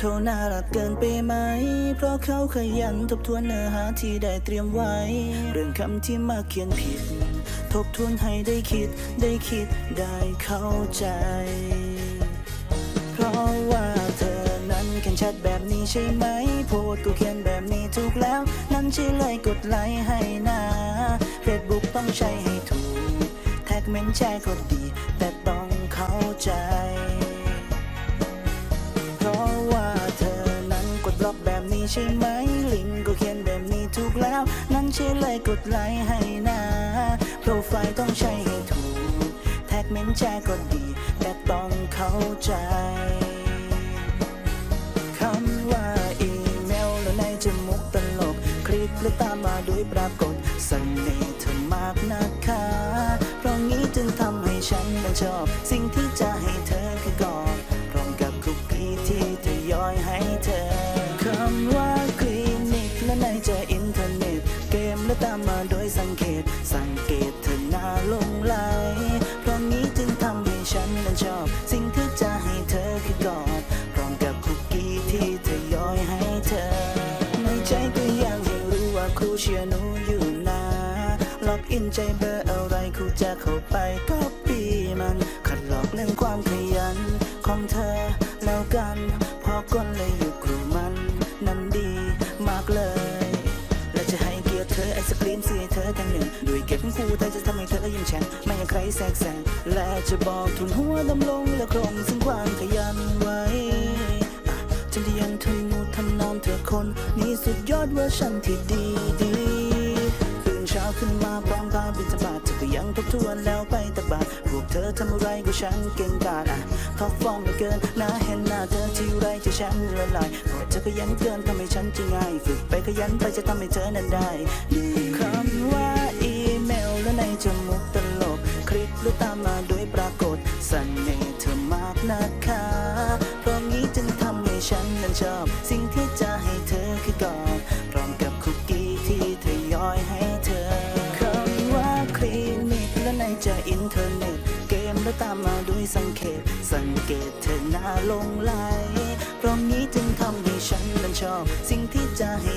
เขาน่ารักเกินไปไหม เพราะเขาขยันทบทวนเนื้อหาที่ได้เตรียมไว้ เรื่องคำที่มาเขียนผิด ทบทวนให้ได้คิด ได้คิด ได้เข้าใจ เพราะว่าเธอนั้นเขียนแชัดแบบนี้ใช่ไหม โพสต์ก็เขียนแบบนี้ถูกแล้ว นั้นใช่เลยกดไลค์ให้นะเฟซบุ๊กต้องใช้ให้ถูก แท็กเมนแชร์ก็ดี แต่ต้อง ใช่ไหม ลิงก์ก็เขียนแบบนี้ถูกแล้ว นั้นใช่เลยกดไลค์ให้นะโปรไฟล์ต้องใช้ให้ถูก แท็กเมนแชร์ก็ดี แต่ต้องเข้าใจคำว่าอีเมลแล้วในจะมุกตลก คลิปแล้วตามมาด้วยปรากฏเสน่ห์เธอมากนะคะ เพราะงี้จึงทำให้ฉันนั้นชอบ สิ่งที่จะให้เธอคือก่อด ใจก็ยังให้รู้ว่าครูเชียร์หนูอยู่นะล็อกอินใจเบอร์อะไรครูจะเข้าไปก็ปีมันขัดหลอกเรื่องความขยันของเธอแล้วกัน พอก้นเลยอยู่ครูมัน นั้นดีมากเลย และจะให้เกียรติเธอไอศครีมเสียเธอทั้งหนึ่งด้วยเก็บของครูไทยจะทำให้เธอยิ้มแฉ่งไม่ให้ใครแทรกแซงและจะบอกทุนหัวดำลงและคงซึ่งความขยันไว้ อะฉันที่ยังทำนูทำนองเธอคนนี่สุดยอดเวอร์ชันที่ดีดีตื่นเช้าขึ้นมาพร้อมพาบินสบาทเธอก็ยังทบทวนแล้วไปตะบาดพวกเธอทำอะไรก็ฉันเก่งกาจอะท็อปฟอร์มไม่เกินน่าเห็นหน้าเธอที่ไรจะฉันละลายเพราะเธอขยันเกินทำให้ฉันจะง่ายฝึกไปขยันไปจะทำให้เธอนั้นได้ดีคำว่าอีเมลและในจมูกตลกคลิกหรือตามมาด้วยปรากฏเสน่ห์เธอมากนะคะ ฉันนั้นชอบ สิ่งที่จะให้เธอคือกอดพร้อมกับคุกกี้ที่ทยอยให้เธอคำว่าคลินิกและในใจอินเทอร์เน็ต เกมแล้วตามมาด้วยสังเกต สังเกตเธอหน้าลงไหลเพราะนี้จึงทำให้ฉันนั้นชอบ สิ่งที่จะให้